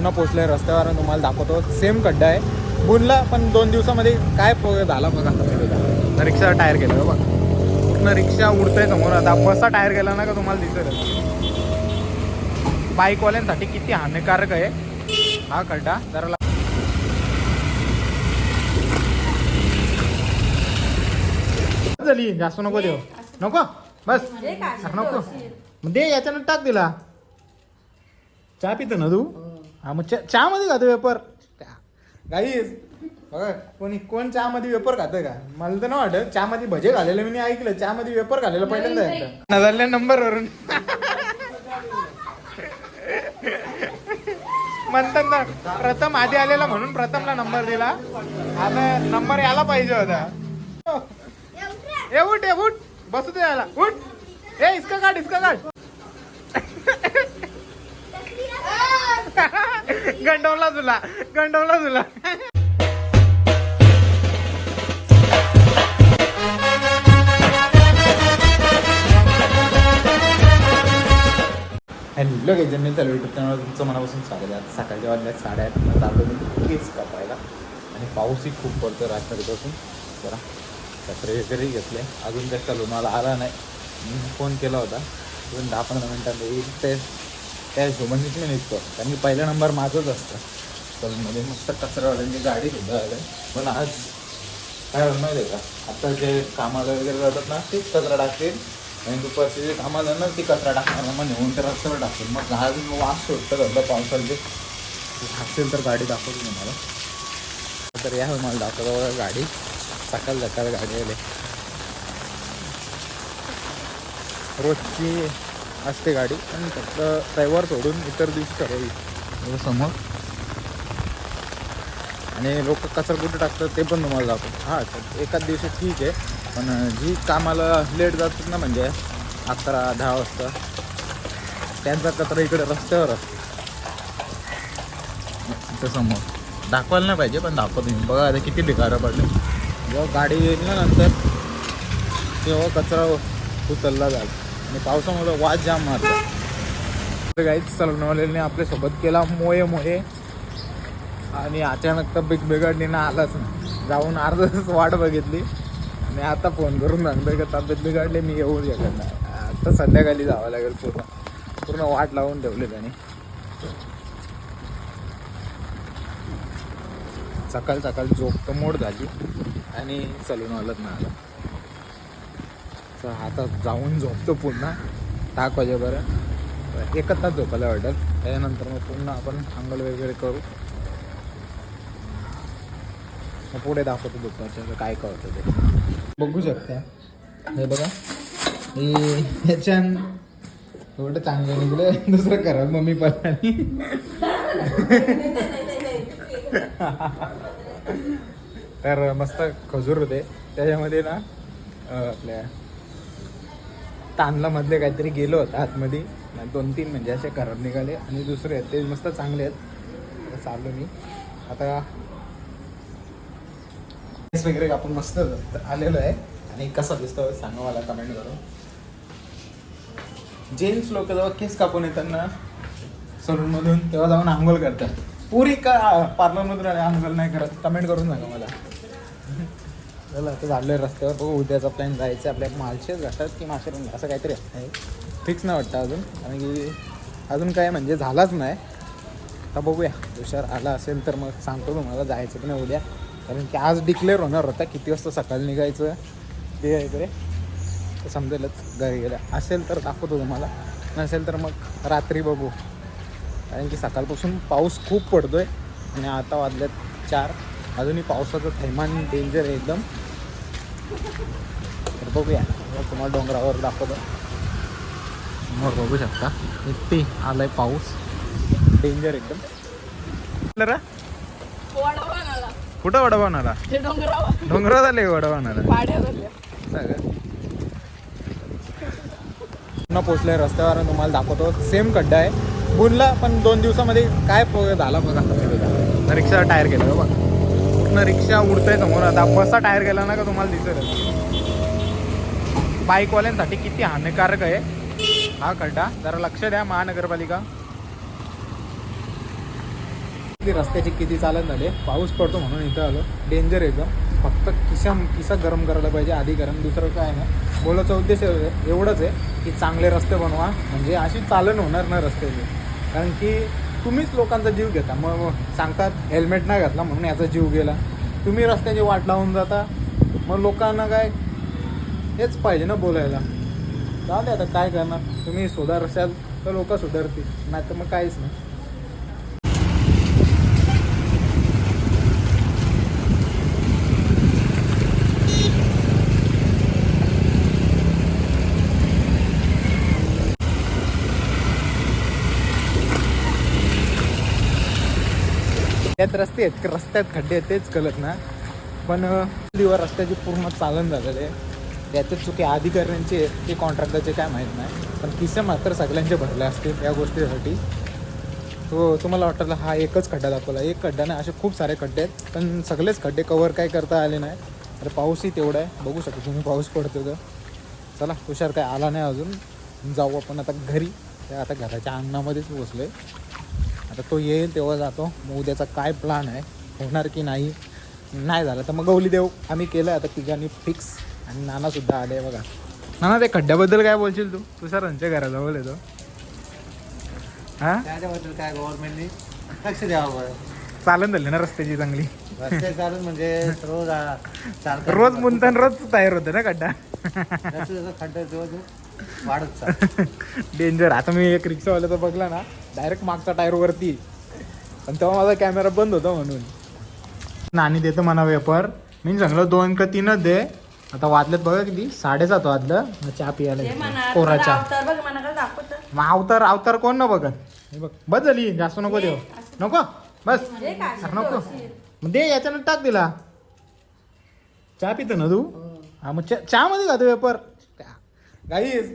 पुन्हा पोचलोय रस्त्यावर तुम्हाला दाखवतो. सेम खड्डा आहे. बुनला पण दोन दिवसामध्ये काय झाला बघा रिक्षा टायर गेला बघा. पूर्ण रिक्षा उडतंय समोर. आता बसा टायर गेला ना का तुम्हाला दिसेल बाईकवाल्यांसाठी किती हानिकारक आहे हा खड्डा. जरा ला- झाली. जास्त नको देऊ. नको? बस. नको. दे याच्यानं टाक दिला चहा पितो ना तू? हा मग चा- चहा मध्ये खातो वेपर गाईस बघा कोणी कोण चहा मध्ये वेपर खातं का? मला तर नाही वाटत. चहा मध्ये भजे घालेलं मी नाही ऐकलं. चहा मध्ये वेपर घालेलं पहिल्यांदा ऐकलं. नजरल्या नंबर वरून म्हणतात ना प्रथम आधी आलेला म्हणून प्रथमला नंबर दिला. आता नंबर याला पाहिजे होता. ए उठ ए उठ. बसू दे याला. उठ. ए इसका काढ इसका काढ. गंडवला तुला गंडवला तुला. हॅलो काही जण चालू युट्यूब चॅनल तुमचं मनापासून स्वागत आहे. सकाळच्या वाजल्या साड्या चाललो मी केस कापायला. आणि पाऊसही खूप पडतो रात्रीपासून. जरा कपडे वगैरे घेतले. अजून काय चालू मला आला नाही. मी फोन केला होता. अजून दहा पंधरा मिनटात येईल ते त्या हिशोबानेच मी निघतो. कारण की पहिला नंबर माझंच असतं. कॉलेजमध्ये मस्त कचरावाल्यांची गाडी सुद्धा आले. पण आज काय होतं माहिती आहे का? आता जे कामाला वगैरे जातात ना तेच कचरा टाकतील. आणि दुपारचे जे कामाला ना ते कचरा टाकणार मग नेऊन तर रस्त्यावर टाकतील. मग आज वास सुटतं धरलं पावसाचे असेल तर गाडी दाखवतो तुम्हाला. तर या हो मला दाखवतो बघा गाडी. सकाळ सकाळ गाडी आली. रोजची असते गाडी पण फक्त रविवार सोडून इतर दिवशी ठरवली. समोर. आणि लोक कचरा कुठे टाकतात ते पण तुम्हाला दाखवतो. हां तर एकाच दिवशी ठीक आहे पण जी कामाला लेट जातात ना म्हणजे अकरा दहा वाजता त्यांचा कचरा इकडे रस्त्यावर असतो. समोर. दाखवायला नाही पाहिजे पण दाखवतो. मी बघा आता किती ढिगारं पडले. जेव्हा गाडी येईल ना नंतर तेव्हा कचरा उचलला जाईल. आणि पावसामुळे वाज जाम मारला. तर काहीच सरनवलेने आपल्यासोबत केला मोये मोये. आणि अचानक तब्येत बिघडली ना आलाच नाही. जाऊन अर्धा तास वाट बघितली. आणि आता फोन करून सांगतोय का तब्येत बिघडली मी येऊ शकत नाही आता संध्याकाळी जावं लागेल पूर्ण. पूर्ण वाट लावून ठेवली त्याने. सकाळ सकाळ झोप तर मोड झाली. आणि सलून आलत ना आला. तर आता जाऊन झोपतो पुन्हा. टाक बरं एकच तास झोपायला वाटेल. त्याच्यानंतर मग पुन्हा आपण आंघोळ वगैरे करू. मग पुढे दाखवतो दुपारच्या काय कळतं ते. बघू शकता. हे बघा. हे ह्याच्यान एवढं चांगलं निघलं. दुसरं करा मम्मी पण तर मस्त खजूर होते. त्याच्यामध्ये ना आपल्या तांदला मधले काहीतरी गेलो होतं आतमध्ये. दोन तीन म्हणजे असे खराब निघाले. आणि दुसरे आहेत ते मस्त चांगले आहेत. चाललो मी. आता केस वगैरे आपण मस्त आलेलो आहे. आणि कसा दिसतो सांगा मला कमेंट करून. जेन्ट्स लोक जेव्हा केस कापून येताना सलूनमधून सलून मधून तेव्हा जाऊन आंघोळ करतात. पुरी का पार्लरमधून आंघोळ नाही करत? कमेंट करून सांगा मला. चला आता झालं रस्त्यावर. बघू उद्याचा प्लॅन जायचं आपल्या मालशेच घाटात की माशेरून असं काहीतरी आहे. फिक्स नाही वाटतं अजून. कारण की अजून काय म्हणजे झालाच नाही. आता बघूया. हुशार आला असेल तर मग सांगतो तुम्हाला. जायचं की नाही उद्या. कारण की आज डिक्लेअर होणार होता. किती वाजता सकाळी निघायचं? ते वगैरे समजेलच. घरी गेल्या. असेल तर दाखवतो तुम्हाला. नसेल तर मग रात्री बघू. कारण की सकाळपासून पाऊस खूप पडतो आहे आणि आता वाजल्यात चार. अजूनही पावसाचं थैमान डेंजर आहे एकदम. तर बघूया. मग तुम्हाला डोंगरावर दाखवतो. समोर बघू शकता. इथे आलाय पाऊस. डेंजर एकदम. कुठं वडापावनाला डोंगरावर आले वडापावनाला पुन्हा पोचलोय रस्त्यावर तुम्हाला दाखवतो. सेम खड्डा आहे. बुनला पण दोन दिवसामध्ये काय झाला बघा. रिक्षा टायर गेला बघा. पूर्ण रिक्षा उडतंय समोर. आता बसा टायर गेला ना का तुम्हाला दिसेल. बाईकवाल्यांसाठी किती हानिकारक आहे. हा खड्डा जरा लक्ष द्या महानगरपालिका. रस्त्याची किती चालत झाले पाऊस पडतो म्हणून इथं आलो. डेंजर येतं फक्त किसा किसा गरम करायला पाहिजे आधी गरम दुसरं काय नाही. बोलायचा उद्देश एवढंच आहे की चांगले रस्ते बनवा. म्हणजे अशी चालन होणार ना रस्त्याची. कारण की तुम्हीच लोकांचा जीव घेता. मग सांगतात हेल्मेट नाही घातला म्हणून याचा जीव गेला. तुम्ही रस्त्याची वाट लावून जाता. मग लोकांना काय? हेच पाहिजे ना बोलायला. जाऊ दे आता काय करणार? तुम्ही सुधारशाल तर लोक सुधारतील. नाही तर मग काहीच नाही. त्यात रस्ते आहेत रस्त्यात खड्डे आहेत तेच कळत ना. पण दिवस रस्त्याची पूर्ण चालन झालेले त्याच्यात चुकी अधिकाऱ्यांची आहेत ते कॉन्ट्रॅक्टरचे काय माहीत नाही. पण किस्से मात्र सगळ्यांचे भरले असतील या गोष्टीसाठी. तो तुम्हाला वाटलं हा एकच खड्डा दाखवला. एक खड्डा नाही असे खूप सारे खड्डे आहेत. पण सगळेच खड्डे कवर काय करता आले नाही. तर पाऊसही तेवढा आहे. बघू शकतो तुम्ही पाऊस पडतो तर. चला हुशार काय आला नाही अजून. जाऊ आपण आता घरी. आता घराच्या अंगणामध्येच पोचलो आता तो येईल तेव्हा जातो. मग उद्याचा काय प्लॅन आहे होणार की नाही नाही झालं तर मग गौली देऊ आम्ही केलं आता तिघांनी फिक्स आणि नानासुद्धा आले बघा. नाना ते खड्ड्याबद्दल काय बोलशील तू? तुषारांच्या घराजवळ येतो. हां? त्याच्याबद्दल काय गव्हर्नमेंटनी लक्ष द्यावं बरं. चालन झाली ना रस्त्याची चांगली. रस्ते चालून म्हणजे रोज आ- चालतात. रोज मुंतन रोज तयार होतं ना खड्डा. जसं जसं खड्डा चालतं. डेंजर आता मी एक रिक्षावाल्याचा बघला ना डायरेक्ट मागचा टायर वरती. पण तेव्हा माझा कॅमेरा बंद होता म्हणून. नानी देतो म्हणा वेपर मी सांगलो दोन का तीनच दे. आता वाजलेत बघा किती? साडेसात वाजलं. मग चहा पियाला कोरा चहा मग अवतार अवतार कोण ना बघत? हे बघ बस झाली. जास्त नको देऊ. नको बस. हे नको. मग दे याच्यानं टाक दिला चहा पितो ना तू? हा. मग चा- चहामध्ये खातो वेपर गाईस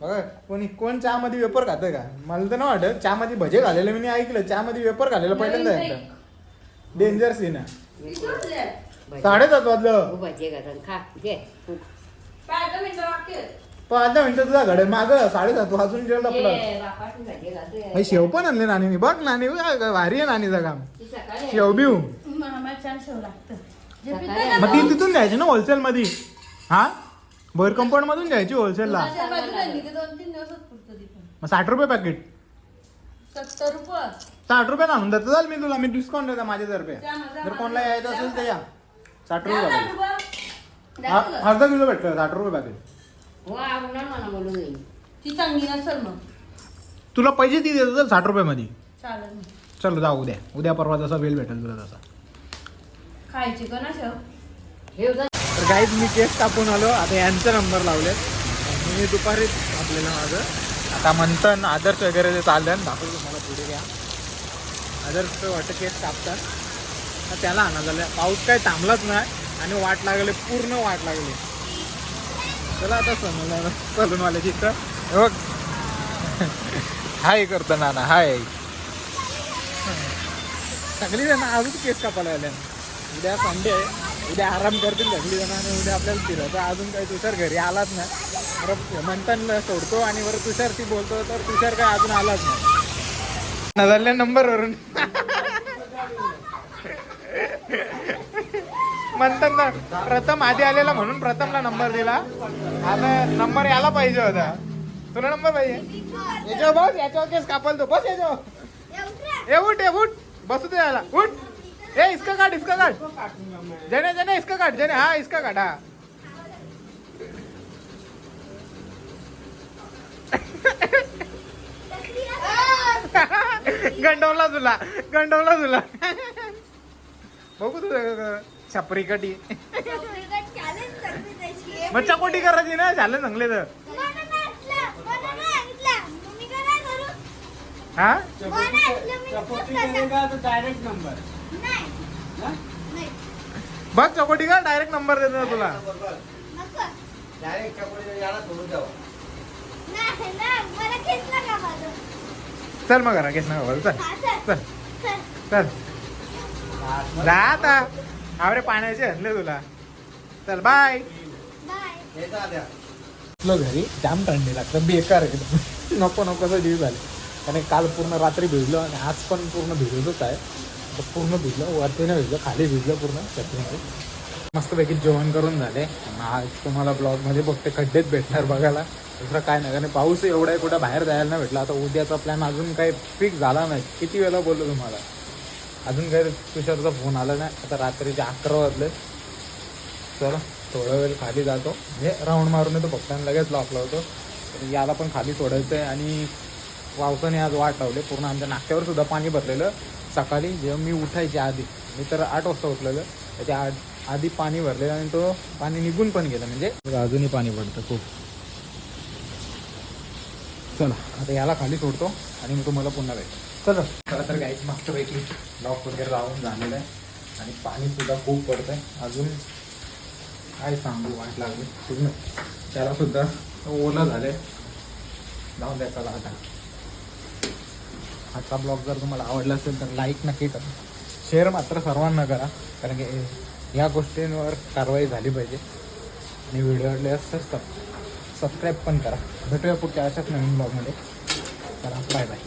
बघा कोणी कोण चहामध्ये वेपर खातं का? मला तर नाही वाटत. चहामध्ये भजे घालेले मी ऐकलं. चहामध्ये वेपर घालेलं पहिल्यांदा ऐकलं. डेंजर सीन आहे. साडेसात वाजलं. भजे घालून खा घे. पाच दहा मिनिटं तुझा घडे. माग साडेसात वाजून जेवढं आपलं. भजे घालतोय भाई शेव पण आणले नानी. बघ नानी बघ, भारी आहे नानीचं काम. ती सकाळी शेव बिव मला छान शेव लागतं. जे सकाळी पितं ना मग ती तिथून द्यायची ना होलसेल मध्ये हा? भर कंपाऊंड मधून द्यायची होलसेलला दुधाच्या बाजूला आणली की दोन तीन दिवसात पुरतं ती पण. मग साठ रुपये पॅकेट सत्तर रुपये साठ रुपये आणून देतो चाल मी तुला मी डिस्काउंट देतो माझ्यातर्फे जा मग, जा जर मग. कोणाला यायचं असेल तर या साठ रुपये द्या ना पॅकेट रुपये. द्या हा- तुला. अर्धा किलो भेटतं साठ रुपये पॅकेट हो आवडणार मला बोलू येईल ती चांगली नसेल मग तुला पैसे ती देतो चल साठ रुपये मध्ये चालेल मग. चल जाऊ उद्या उद्या परवा जसा वेळ भेटेल तुला तसा खायची का ना शेव ठेव जा. गाईज काहीच मी केस कापून आलो. आता यांचा नंबर लावलेत. मी दुपारीच आपल्याला माझं आता मंथन आदर्श वगैरे जे चाललं दाखवतो तुम्हाला पुढे घ्या. आदर्श वाटतं केस कापतात. त्याला आणा झालं पाऊस काय थांबलाच नाही आणि वाट लागले पूर्ण वाट लागली. चला आता समजलं सलूनवाल्याची इथं. तिथं बघ. हाय करतो नाना हाय. सगळी जण अजून केस कापायला आल्या उद्या संडे आहे. उद्या आराम करतील सगळी जण आणि उद्या आपल्याला फिरायचं अजून काही तुषार घरी आलाच नाही. बरं मंथनला सोडतो आणि बरं तुषार ती बोलतो तर तुषार काय अजून आलाच नाही. नजरल्या नंबरवरून. मंथन ना प्रथम आधी आलेला म्हणून प्रथमला नंबर दिला. आता नंबर याला पाहिजे होता. तुला नंबर पाहिजे? याच्यावर बस याच्यावर केस कापल तो. बस याच्यावर. ए उठ ए उठ. बसू दे याला. उठ. ए इसका काट इसका काट। जने जने इसका काट जने हा इसका काट हा। गंडवला तुला गंडवला तुला बघू तुझं छपरी कटी मग चकोटी करायची ना झालं चांगले तर. हा? बघ चकोटी का डायरेक्ट नंबर देतो ना तुला. चल मग घरा घेत ना चल. चल. चल. जा आता. आवरे पाण्याचे आणले तुला. चल बाय हे घरी जाम थंडी लागतं. बेकार नको नको जीव झाले. कारण काल पूर्ण रात्री भिजलो आणि आज पण पूर्ण भिजतच आहे. पूर्ण भिजलं वरती नाही भिजलं खाली भिजलं पूर्ण छत्रीमध्ये मस्तपैकी जेवण करून झाले. आणि आज तुम्हाला ब्लॉगमध्ये फक्त खड्डेच भेटणार बघायला. दुसरं काय नाही कारण पाऊस एवढा आहे कुठं बाहेर जायला नाही भेटला. आता उद्याचा प्लॅन अजून काही फिक्स झाला नाही. किती वेळा बोललो तुम्हाला? अजून काही तुषारचा फोन आला नाही. आता रात्रीचे अकरा वाजले. तर थोडा वेळ खाली जातो. म्हणजे राऊंड मारून येतो फक्त आणि लगेच लॉक लावतो. तर याला पण खाली सोडायचं आहे आणि पावसाने आज वाट लावले. पूर्ण आमच्या नाक्यावर सुद्धा पाणी भरलेलं. सकाळी जेव्हा मी उठायच्या आधी मी तर आठ वाजता उठलेलं. त्याच्या आधी पाणी भरलेलं आणि तो पाणी निघून पण गेलं. म्हणजे अजूनही पाणी पडतं खूप. चला आता याला खाली सोडतो आणि मी तुम्हाला पुन्हा भेटतो. चला. खरं तर काही पैकी लॉक वगैरे लावून झालेलं आहे. आणि पाणी सुद्धा खूप पडतंय. अजून काय सांगू वाट लागली. पूर्ण. त्याला सुद्धा ओला झालंय. जाऊन द्या चला आता. आजचा ब्लॉग जर तुम्हाला आवडला असेल तर लाईक नक्की करा. शेअर मात्र सर्वांना करा कारण की या गोष्टींवर कारवाई झाली पाहिजे. आणि व्हिडिओ आवडले असतात सबस्क्राईब पण करा. भेटूया पुढच्या अशाच नवीन ब्लॉगमध्ये करा बाय बाय